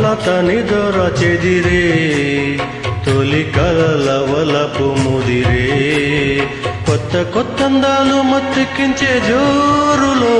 నిదర చెదిరే తొలి కలల వలపు ముదిరే. కొత్త కొత్త అందాలు మత్తెక్కించే జోరులో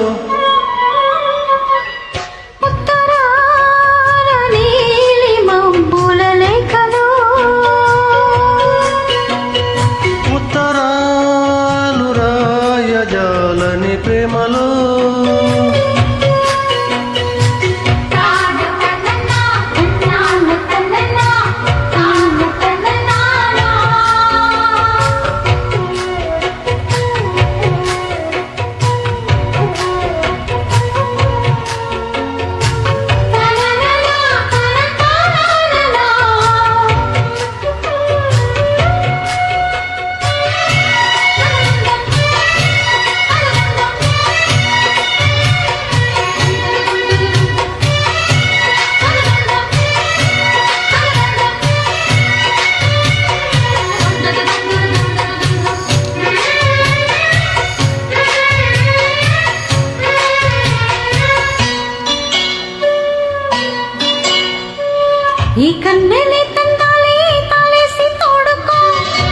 ఈ కన్నెని తందాలి తాళేసి తోడుకో.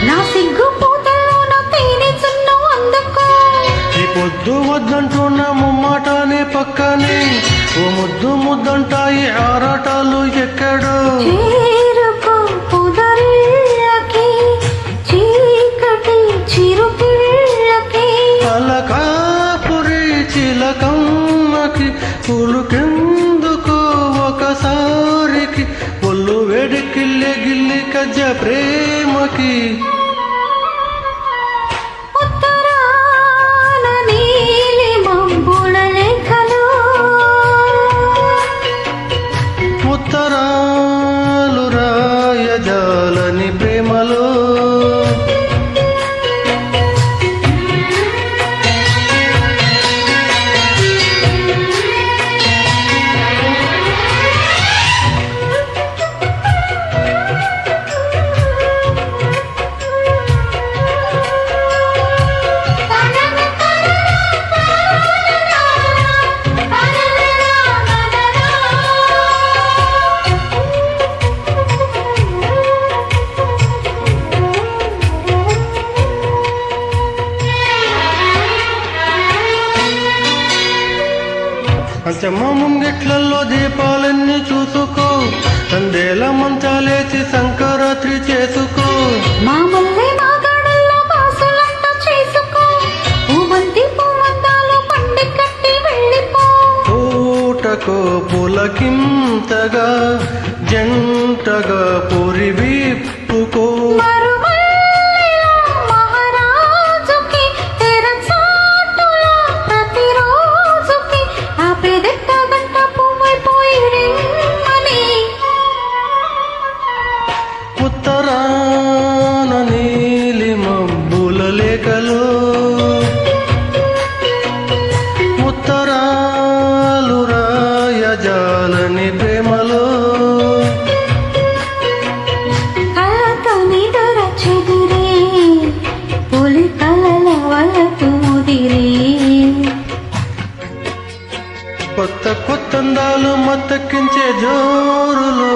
నా సిగ్గు పూతల్లోన తేనె చున్ను అందుకో. ఈ పొద్దు వద్దంటున్న ముమ్మాటానే పక్కనే ఓ ముద్దు ముద్దంటాయి ఆరాటాలు ఎక్కడో. কি పంచమ్మ ముంగిట్లలో దీపాలన్నీ చూసుకో. సందేల మంచాలేసి సంకరాత్రి చేసుకో. మా మల్లె మా గడల్లో కొత్త కొత్త అందాలు మత్తెక్కించే జోరులో